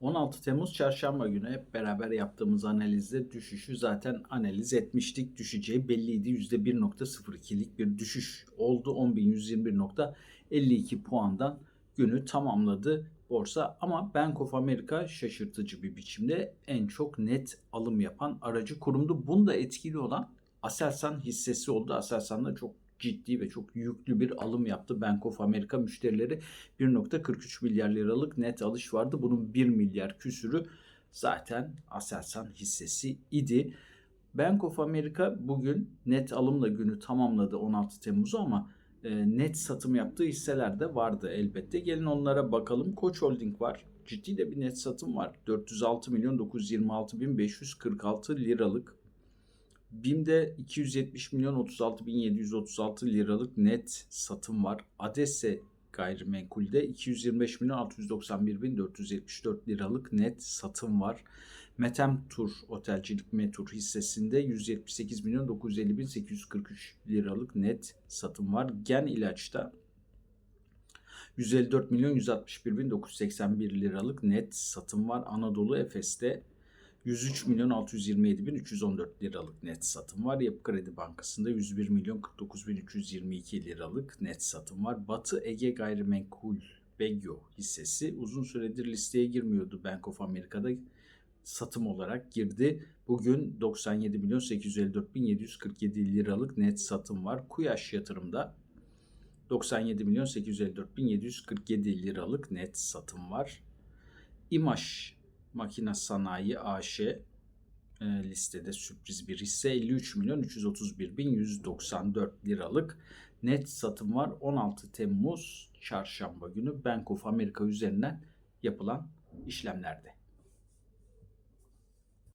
16 Temmuz çarşamba günü hep beraber yaptığımız analizde düşüşü zaten analiz etmiştik. Düşeceği belliydi. %1.02'lik bir düşüş oldu. 10.121.52 puandan günü tamamladı borsa ama Bank of America şaşırtıcı bir biçimde en çok net alım yapan aracı kurumdu. Bunda etkili olan Aselsan hissesi oldu. Aselsan da çok ciddi ve çok yüklü bir alım yaptı. Bank of America müşterileri 1.43 milyar liralık net alış vardı. Bunun 1 milyar küsürü zaten Aselsan hissesi idi. Bank of America bugün net alımla günü tamamladı 16 Temmuz'u ama e, net satım yaptığı hisseler de vardı elbette. Gelin onlara bakalım. Koç Holding var. Ciddi de bir net satım var. 406 milyon 926 bin 546 liralık. BİM'de 270 milyon 36 bin 736 liralık net satım var. Adese gayrimenkulde 225 milyon 691 bin 474 liralık net satım var. Metem Tur Otelcilik Metur hissesinde 178 milyon 950 bin 843 liralık net satım var. Gen ilaçta 154 milyon 161 bin 981 liralık net satım var. Anadolu Efes'te 103 milyon 627 bin 314 liralık net satım var. Yapı Kredi Bankası'nda 101 milyon 49 bin 322 liralık net satım var. Batı Ege Gayrimenkul Begyo hissesi uzun süredir listeye girmiyordu Bank of America'da satım olarak girdi. Bugün 97 milyon 854 bin 747 liralık net satım var. Kuyaş yatırımda 97 milyon 854 bin 747 liralık net satım var. İmaş Makine Sanayi AŞ e, listede sürpriz bir hisse 53 milyon 331 bin 194 liralık net satım var. 16 Temmuz çarşamba günü Bank of America üzerinden yapılan işlemlerde.